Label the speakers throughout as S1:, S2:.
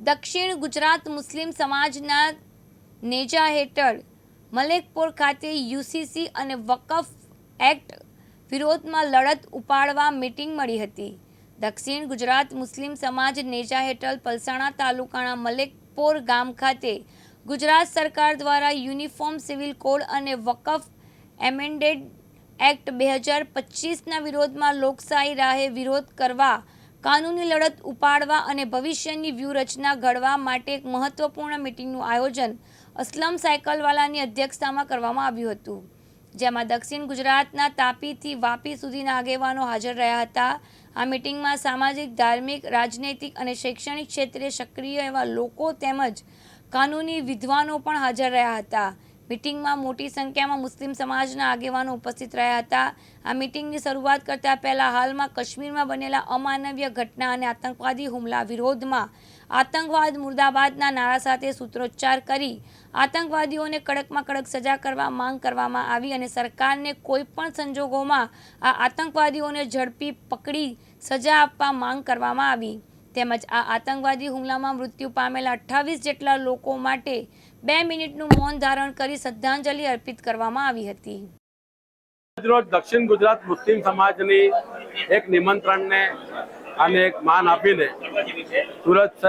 S1: દક્ષિણ ગુજરાત મુસ્લિમ સમાજના નેજા હેઠળ મલેકપુર ખાતે યુસીસી અને વકફ એક્ટ વિરોધમાં લડત ઉપાડવા મીટિંગ મળી હતી. દક્ષિણ ગુજરાત મુસ્લિમ સમાજ નેજા હેઠળ પલસાણા તાલુકાના મલેકપોર ગામ ખાતે ગુજરાત સરકાર દ્વારા યુનિફોર્મ સિવિલ કોડ અને વકફ એમેન્ડેડ એક્ટ બે હજાર પચીસના વિરોધમાં લોકશાહી રાહે વિરોધ કરવા કાનૂની લડત ઉપાડવા અને ભવિષ્યની વ્યૂહરચના ઘડવા માટે એક મહત્વપૂર્ણ મિટિંગનું આયોજન અસલમ સાયકલવાલાની અધ્યક્ષતામાં કરવામાં આવ્યું હતું. જેમાં દક્ષિણ ગુજરાતના તાપીથી વાપી સુધીના આગેવાનો હાજર રહ્યા હતા. આ મિટિંગમાં સામાજિક, ધાર્મિક, રાજનૈતિક અને શૈક્ષણિક ક્ષેત્રે સક્રિય એવા લોકો તેમજ કાનૂની વિદ્વાનો પણ હાજર રહ્યા હતા. મિટિંગમાં મોટી સંખ્યામાં મુસ્લિમ સમાજના આગેવાનો ઉપસ્થિત રહ્યા હતા. આ મિટિંગની શરૂઆત કરતા પહેલા હાલમાં કાશ્મીરમાં બનેલા અમાનવીય ઘટના અને આતંકવાદી હુમલા વિરોધમાં આતંકવાદ મુર્દાબાદના નારા સાથે સૂત્રોચ્ચાર કરી આતંકવાદીઓને કડકમાં કડક સજા કરવા માંગ કરવામાં આવી અને સરકારને કોઈ પણ સંજોગોમાં આ આતંકવાદીઓને ઝડપી પકડી સજા આપવા માંગ કરવામાં આવી. તેમજ આ આતંકવાદી હુમલામાં મૃત્યુ પામેલા અઠ્ઠાવીસ જેટલા લોકો માટે બે મિનિટનું મૌન ધારણ કરી શ્રદ્ધાંજલિ અર્પિત કરવામાં આવી હતી.
S2: આજરોજ દક્ષિણ ગુજરાત મુસ્લિમ સમાજની એક નિમંત્રણને અને એક માન આપીને સુરત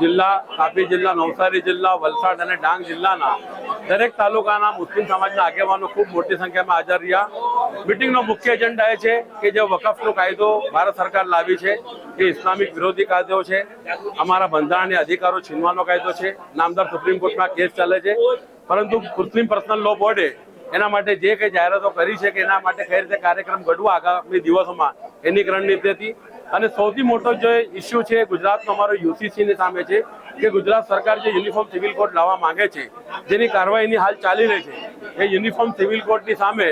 S2: જિલ્લા, તાપી જિલ્લા, નવસારી જિલ્લા, વલસાડ અને ડાંગ જિલ્લાના દરેક તાલુકાના મુસ્લિમ સમાજના આગેવાનો ખૂબ મોટી સંખ્યામાં હાજર રહ્યા. મિટિંગનો મુખ્ય એજન્ડા એ છે કે જે વકફનો કાયદો ભારત સરકાર લાવી છે એ ઇસ્લામિક વિરોધી કાયદો છે, અમારા બંધારણીય અધિકારો છીનવાનો કાયદો છે, નામદાર સુપ્રીમ કોર્ટમાં કેસ ચાલે છે. પરંતુ મુસ્લિમ પર્સનલ લો બોર્ડે એના માટે જે કંઈ જાહેરાતો કરી છે કે એના માટે કઈ રીતે કાર્યક્રમ ઘડવા આગામી દિવસોમાં, એની રણનીતિ હતી. અને સૌથી મોટો જે ઇસ્યુ છે, ગુજરાતનો અમારો યુસીસી ની સામે છે કે ગુજરાત સરકાર જે યુનિફોર્મ સિવિલ કોડ લાવવા માંગે છે, જેની કાર્યવાહીની હાલ ચાલી રહી છે, એ યુનિફોર્મ સિવિલ કોડની સામે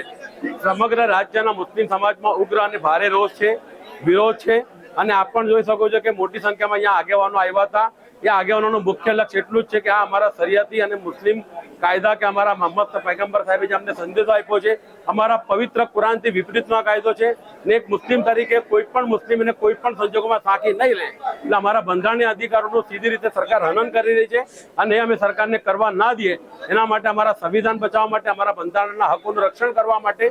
S2: સમગ્ર રાજ્યના મુસ્લિમ સમાજમાં ઉગ્ર અને ભારે રોષ છે, વિરોધ છે. અને આપ પણ જોઈ શકો છો કે મોટી સંખ્યામાં અહીંયા આગેવાનો આવ્યા હતા. એ આગેવાનોનું મુખ્ય લક્ષ્ય એટલું જ છે કે આ અમારા શરિયાતી અને મુસ્લિમ કાયદા કે અમારા મોહમ્મદ પૈગંબર સાહેબે જે અમને સંદેશો આપ્યો છે, અમારા પવિત્ર કુરાનથી વિપરીતનો આ કાયદો છે ને એક મુસ્લિમ તરીકે કોઈ પણ મુસ્લિમ એને કોઈ પણ સંજોગોમાં સાખી નહીં લે. એટલે અમારા બંધારણીય અધિકારોનું સીધી રીતે સરકાર હનન કરી રહી છે અને એ અમે સરકારને કરવા ના દઈએ. એના માટે અમારા સંવિધાન બચાવવા માટે, અમારા બંધારણના હકોનું રક્ષણ કરવા માટે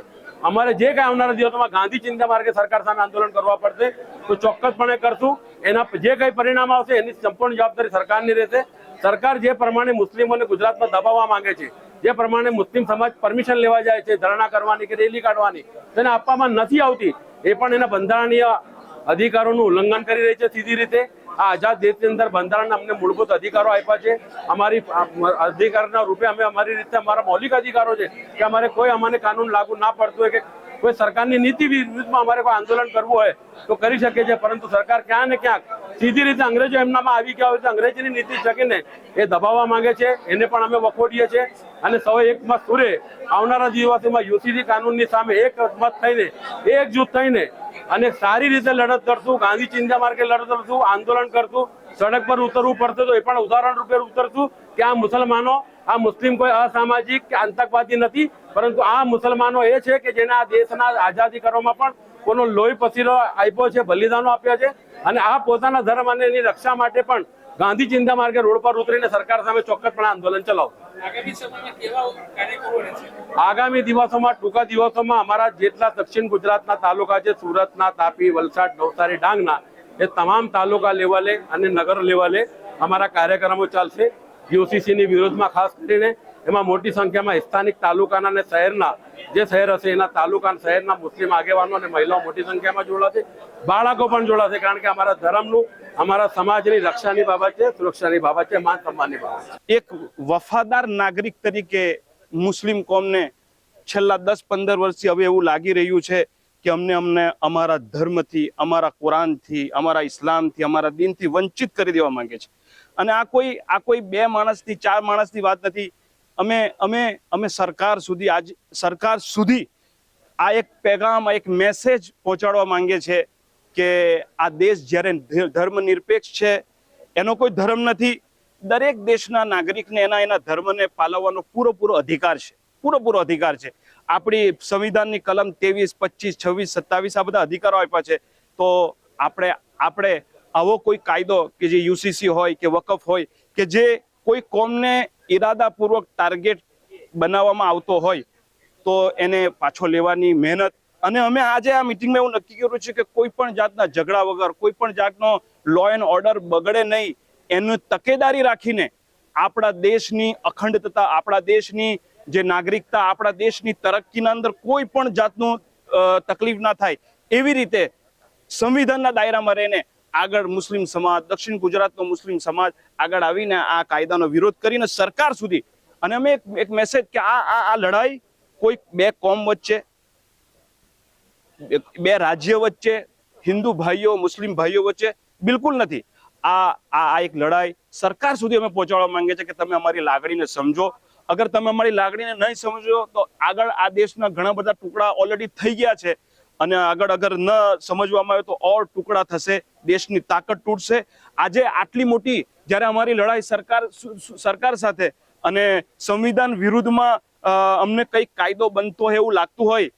S2: અમારે જે કાંઈ આવનારા દિવસોમાં ગાંધી ચિંતા માર્ગે સરકાર સામે આંદોલન કરવા પડશે, તો ચોક્કસપણે કરશું. એના જે કંઈ પરિણામ આવશે, એની સંપૂર્ણ જવાબદારી સરકારની રહેશે. સરકાર જે પ્રમાણે મુસ્લિમોને ગુજરાતમાં દબાવવા માંગે છે, જે પ્રમાણે મુસ્લિમ સમાજ પરમિશન લેવા જાય છે, ધરણા કરવાની કે રેલી કાઢવાની, તેને આપવામાં નથી આવતી. એ પણ એના બંધારણીય અધિકારોનું ઉલ્લંઘન કરી રહી છે સીધી રીતે. આ આઝાદ દેશની અંદર બંધારણના અમને મૂળભૂત અધિકારો આપ્યા છે. અમારી અધિકારના રૂપે અમે અમારી રીતે અમારા મૌલિક અધિકારો છે કે અમારે કોઈ અમને કાનૂન લાગુ ના પડતું હોય કે કોઈ સરકારની નીતિ વિરુદ્ધમાં અમારે કોઈ આંદોલન કરવું હોય તો કરી શકે છે પરંતુ સરકાર ક્યાં ને ક્યાંક સીધી રીતે અંગ્રેજો એમનામાં આવી ગયા હોય તો અંગ્રેજીની નીતિ શકીને એ દબાવવા માંગે છે, એને પણ અમે વખોડીએ છીએ અને સૌ એકમત સુરે આવનારા દિવસોમાં યુસીસી કાનૂનની સામે એક મત થઈને, એક જૂથ થઈને અને સારી રીતે લડત કરશું, ગાંધી ચિંતા માર્ગે લડત કરશું, આંદોલન કરશું, સડક પર ઉતરવું પડશે તો એ પણ ઉદાહરણ રૂપે ઉતરશું કે આ મુસલમાનો આ મુસ્લિમ કોઈ અસામાજિક કે આતંકવાદી નથી પરંતુ આ મુસલમાનો એ છે કે જેને આ દેશના આઝાદી કરવામાં પણ કોનો લોહી પસીરો આપ્યો છે બલિદાનો આપ્યા છે અને આ પોતાના ધર્મ અને એની રક્ષા માટે પણ ગાંધી ચિંતા માર્ગે રોડ પર ઉતરીને સરકાર સામે ચોક્કસપણે આંદોલન ચલાવશે.
S3: આગામી
S2: દિવસોમાં ટૂંકા દિવસોમાં અમારા જેટલા દક્ષિણ ગુજરાતના તાલુકા છે સુરતના તાપી વલસાડ નવસારી ડાંગના એ તમામ તાલુકા લેવલે અને નગર લેવલે અમારા કાર્યક્રમો ચાલશે. યુસીસી ની વિરોધમાં ખાસ કરીને એમાં મોટી સંખ્યામાં સ્થાનિક તાલુકાના અને શહેરના જે શહેર હશે એના તાલુકા શહેરના મુસ્લિમ આગેવાનો અને મહિલાઓ મોટી સંખ્યામાં જોડાશે બાળકો પણ જોડાશે કારણ કે અમારા ધર્મનું, અમારા સમાજની રક્ષાની બાબત છે, સુરક્ષાની બાબત છે, માન સન્માનની બાબત છે.
S4: એક વફાદાર નાગરિક તરીકે મુસ્લિમ કોમને છેલ્લા દસ પંદર વર્ષથી હવે એવું લાગી રહ્યું છે કે અમને અમને અમારા ધર્મથી, અમારા કુરાનથી, અમારા ઇસ્લામથી, અમારા દિનથી વંચિત કરી દેવા માંગે છે. અને આ કોઈ આ કોઈ બે માણસની ચાર માણસની વાત નથી. અમે અમે અમે સરકાર સુધી આજ, સરકાર સુધી આ એક પેગામ એક મેસેજ પહોંચાડવા માંગે છે કે આ દેશ જ્યારે ધર્મ નિરપેક્ષ છે, એનો કોઈ ધર્મ નથી. દરેક દેશના નાગરિકને એના એના ધર્મને પાલવવાનો પૂરેપૂરો અધિકાર છે. પૂરેપૂરો અધિકાર છે. આપણી સંવિધાનની કલમ ત્રેવીસ, પચીસ, છવ્વીસ, સત્તાવીસ આ બધા અધિકારો આપ્યા છે. તો આપણે આપણે આવો કોઈ કાયદો કે જે યુસીસી હોય કે વકફ હોય કે જે કોઈ કોમને ઈરાદાપૂર્વક ટાર્ગેટ બનાવવામાં આવતો હોય, તો એને પાછો લેવાની મહેનત. અને અમે આજે આ મિટિંગમાં એવું નક્કી કર્યું છે કે કોઈ પણ જાતના ઝઘડા વગર, કોઈ પણ જાતનો લો એન્ડ ઓર્ડર બગડે નહીં, એની તકેદારી રાખીને આપણા દેશની અખંડતા, આપણા દેશની જે નાગરિકતા, આપણા દેશની તરક્કીના અંદર કોઈ પણ જાતનું તકલીફ ના થાય, એવી રીતે સંવિધાનના દાયરામાં રહીને આગળ મુસ્લિમ સમાજ, દક્ષિણ ગુજરાતનો મુસ્લિમ સમાજ આગળ આવીને આ કાયદાનો વિરોધ કરીને સરકાર સુધી અને અમે એક મેસેજ કે આ આ લડાઈ કોઈ બે કોમ વચ્ચે બે રાજ્ય વચ્ચે, હિન્દુ ભાઈઓ, મુસ્લિમ ભાઈઓ વચ્ચે બિલકુલ નથી. આ આ એક લડાઈ સરકાર સુધી અમે પહોંચાડવા માંગીએ છીએ કે તમે અમારી લાગણીને સમજો. અગર તમે અમારી લાગણીને નહીં સમજો, તો આગળ આ દેશના ઘણા બધા ટુકડા ઓલરેડી થઈ ગયા છે. અને આગળ અગર ન સમજવામાં આવે તો ઓર ટુકડા થશે, દેશની તાકાત તૂટશે. આજે આટલી મોટી જ્યારે અમારી લડાઈ સરકાર સરકાર સાથે અને સંવિધાન વિરુદ્ધમાં અમને કંઈક કાયદો બનતો હોય એવું લાગતું હોય,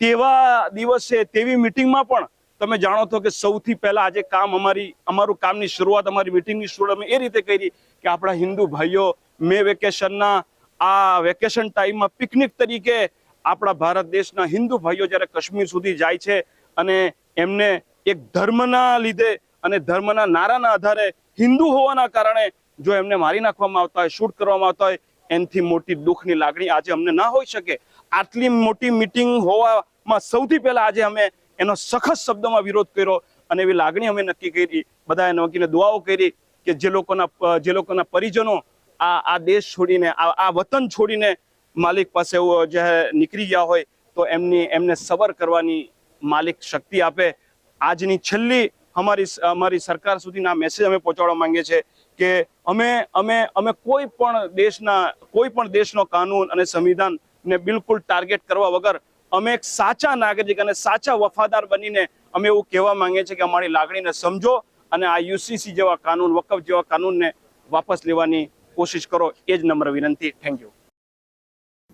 S4: તેવા દિવસે તેવી મિટિંગમાં પણ તમે જાણો છો કે સૌથી પહેલા આજે કામ અમારી, અમારું કામની શરૂઆત, અમારી મિટિંગની શરૂઆત અમે એ રીતે કરી કે આપણા હિન્દુ ભાઈઓ મે વેકેશનના, આ વેકેશન ટાઈમમાં પિકનિક તરીકે આપણા ભારત દેશના હિન્દુ ભાઈઓ જ્યારે કાશ્મીર સુધી જાય છે અને એમને એક ધર્મના લીધે અને ધર્મના નારાના આધારે હિન્દુ હોવાના કારણે જો એમને મારી નાખવામાં આવતા હોય, શૂટ કરવામાં આવતા હોય, એનથી મોટી દુઃખની લાગણી આજે અમને ના હોઈ શકે. આટલી મોટી મિટિંગ હોવામાં સૌથી પહેલા આજે અમે એનો સખત શબ્દમાં વિરોધ કર્યો અને એવી લાગણી અમે નક્કી કરી બધા નક્કીને દુઆઓ કરી કે જે લોકોના જે લોકોના પરિજનો આ આ દેશ છોડીને, આ આ વતન છોડીને માલિક પાસે જે નીકળી ગયા હોય તો એમની, એમને સબર કરવાની માલિક શક્તિ આપે. આજની છેલ્લી અમારી અમારી સરકાર સુધીના મેસેજ અમે પહોંચાડવા માંગીએ છીએ કે અમે અમે અમે કોઈ પણ દેશના, કોઈ પણ દેશનો કાનૂન અને સંવિધાનને બિલકુલ ટાર્ગેટ કરવા વગર અમે એક સાચા નાગરિક અને સાચા વફાદાર બનીને અમે એવું કહેવા માંગીએ છીએ કે અમારી લાગણીને સમજો અને આ યુસીસી જેવા કાનૂન, વકફ જેવા કાનૂનને વાપસ લેવાની કોશિશ કરો. એ જ નમ્ર વિનંતી. Thank you